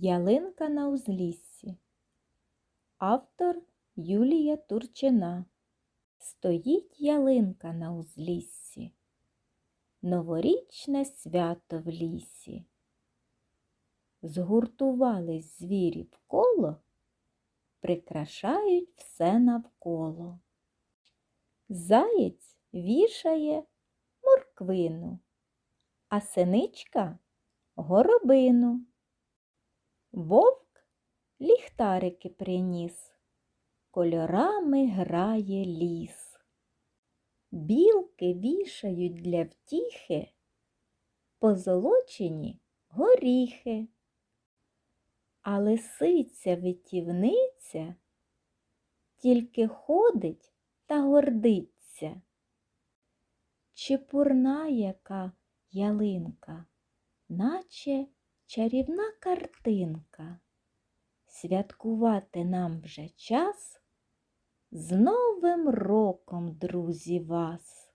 Ялинка на узліссі. Автор Юлія Турчина. Стоїть ялинка на узліссі. Новорічне свято в лісі. Згуртувались звірі в коло, прикрашають все навколо. Заєць вішає морквину, а синичка горобину. Вовк ліхтарики приніс, кольорами грає ліс. Білки вішають для втіхи позолочені горіхи. А лисиця витівниця тільки ходить та гордиться. Чепурна яка ялинка, наче чарівна картинка. Святкувати нам вже час. З Новим роком, друзі, вас!